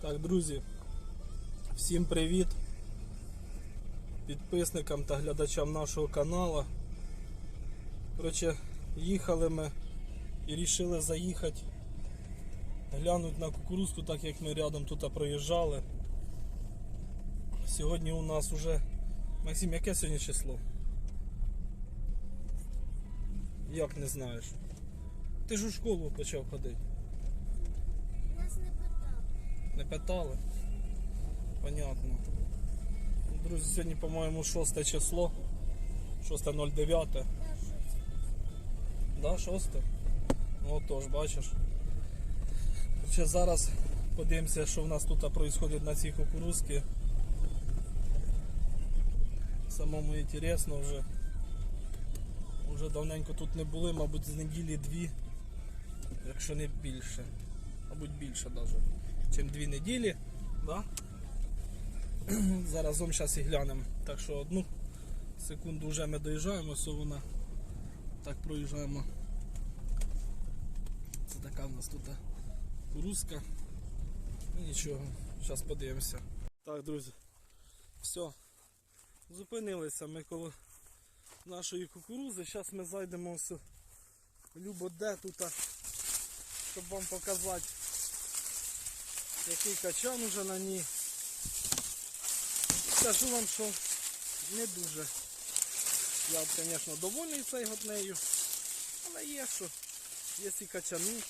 Так, друзі, всім привіт підписникам та глядачам нашого каналу. Коротше, їхали ми і вирішили заїхати, глянути на кукурузку, так як ми рядом тут проїжджали. Сьогодні у нас уже. Максим, яке сьогодні число? Як не знаєш? Ти ж у школу почав ходити. Не. Питали? Понятно. Друзі, сьогодні, по-моєму, 6 число. 6.09. Я щось. Да, 6? Ну отож, бачиш. Ще зараз подивимося, що в нас тут відбувається на цій кукурузці. Самому інтересно вже. Уже давненько тут не були, мабуть, з неділі дві, якщо не більше. Мабуть, більше навіть, чим дві неділі. Да? Заразом зараз і глянемо. Так що одну секунду вже ми доїжджаємо, все вона так проїжджаємо. Це така в нас тут кукурузка. Ну нічого, зараз подивимося. Так, друзі, все. Зупинилися ми коло нашої кукурузи. Зараз ми зайдемо ось любо де тут, щоб вам показати, який качан уже на ній. Скажу вам, що не дуже. Я, звісно, довольний цією нею. Але є що. Є і качани,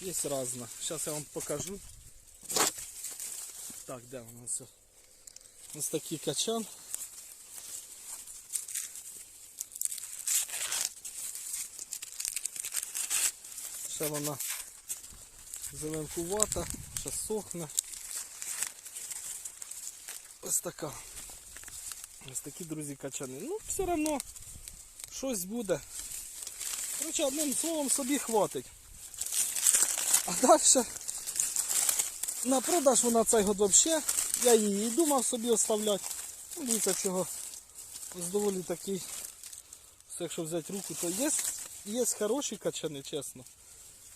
є різна. Зараз я вам покажу. Так, де у нас? Ось такий качан. Ще вона зеленкувата, ще сохне. Ось така. Ось такі, друзі, качани. Ну, все одно щось буде. Коротше, одним словом собі хватить. А далі на продаж вона цей год взагалі. Я її і думав собі оставляти. Ну, дивіться чого. Ось доволі такий. Якщо взяти руку, то є, є хороші качани, чесно.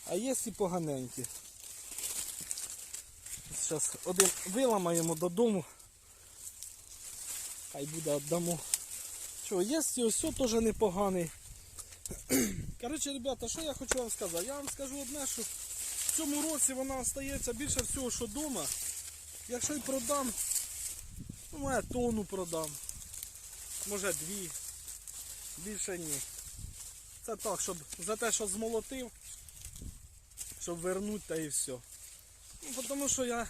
А є і поганенькі. Зараз один виламаємо додому. Хай буде віддамо. Що, є і ось теж непоганий. Коротше, ребята, що я хочу вам сказати? Я вам скажу одне, що в цьому році вона остається більше всього, що вдома. Якщо й продам, ну може тонну продам. Може дві. Більше ні. Це так, щоб за те, що змолотив, щоб вернути та і все. Ну, тому що я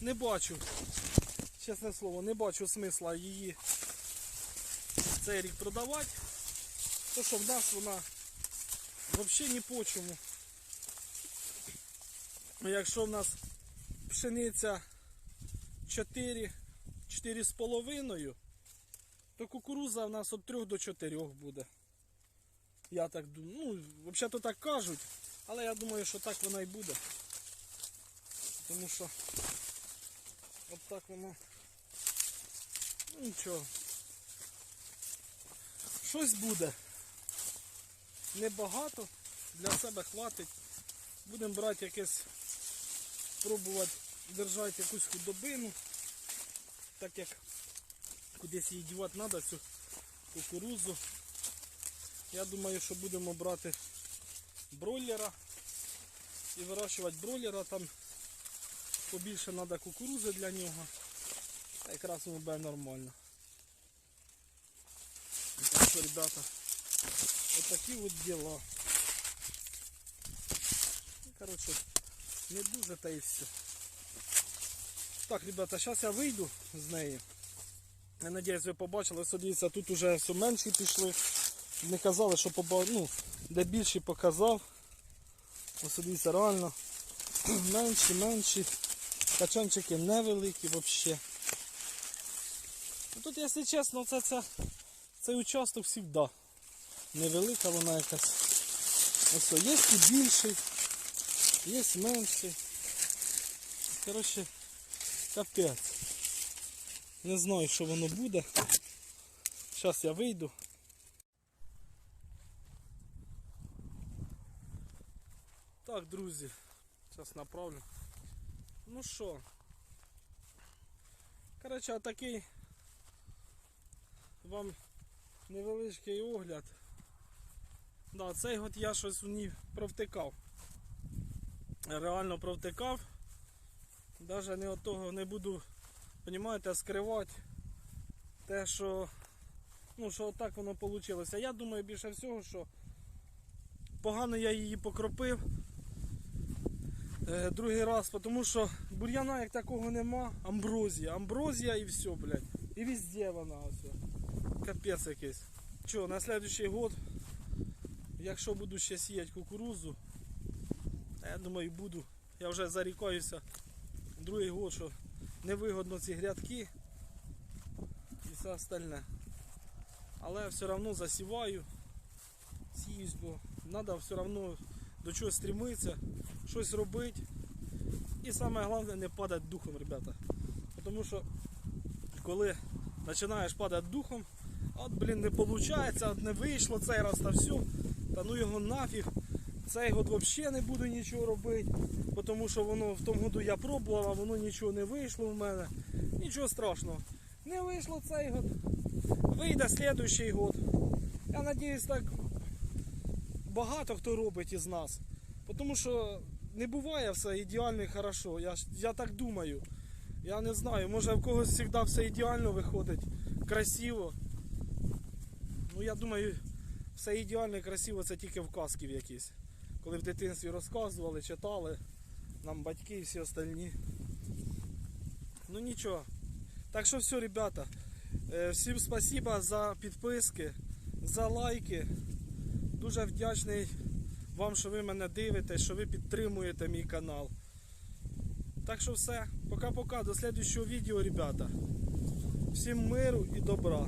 не бачу, чесне слово, не бачу смисла її цей рік продавати. То що в нас вона взагалі ні по чому. Якщо в нас пшениця 4, 4,5, то кукуруза в нас від 3 до 4 буде. Я так думаю. Ну, взагалі то так кажуть, але я думаю, що так воно і буде. Тому що от так воно. Ну нічого. Щось буде. Небагато, для себе хватить. Будемо брати якесь, пробувати держати якусь худобину, так як кудись її дівати треба цю кукурузу. Я думаю, що будемо брати бройлера і вирощувати бройлера, там побільше треба кукурузи для нього. Та якраз воно буде нормально. Так що, ребята, отакі от діла. Ну, Коротше, не дуже та і все. Так, ребята, зараз я вийду з неї. Я надіюсь, ви побачили, Ось дивіться, тут вже все менші пішли. Не казали, що поба... ну, де більші показав. Ось дивіться, реально менші, менші. Качанчики невеликі взагалі. Ну, Тут, якщо чесно, це, це, цей участок завжди. Невелика вона якась. Ось є і більший, є менший. Коротше, капець. Не знаю, що воно буде. Зараз я вийду. Так, друзі, зараз направлю. Ну що? Коротше, такий вам невеличкий огляд. Да, цей год я щось у ній провтикав. Реально провтикав. Даже не от того не буду, понімаєте, скривати те, що ну, що так воно вийшло. Я думаю більше всього, що погано я її покропив другий раз, тому що бур'яна як такого нема, амброзія, амброзія і все, блядь. І везде вона ось. Капець якийсь. Що, на следующий год, якщо буду ще сіяти кукурузу, я думаю буду. Я вже зарікаюся другий год, що невигодно ці грядки і все остальне. Але все одно засіваю, сіюсь, бо треба все одно до чогось стремитися, щось робити. І саме головне не падати духом, ребята. Тому що коли починаєш падати духом, от блін не виходить, от не вийшло цей раз та все, та ну його нафіг. Цей год взагалі не буду нічого робити, тому що воно в тому году я пробував, а воно нічого не вийшло в мене. Нічого страшного. Не вийшло цей год. Вийде слідуючий год. Я надіюсь, так багато хто робить із нас. Тому що не буває все ідеально і хорошо. Я, я так думаю. Я не знаю, може в когось завжди все ідеально виходить, красиво. Ну я думаю, все ідеально і красиво це тільки в казки в якісь. Коли в дитинстві розказували, читали, нам батьки і всі остальні. Ну нічого. Так що все, ребята. Е, Всім спасибо за підписки, за лайки. Дуже вдячний вам, що ви мене дивитесь, що ви підтримуєте мій канал. Так що все. Пока-пока. До слідчого відео, ребята. Всім миру і добра.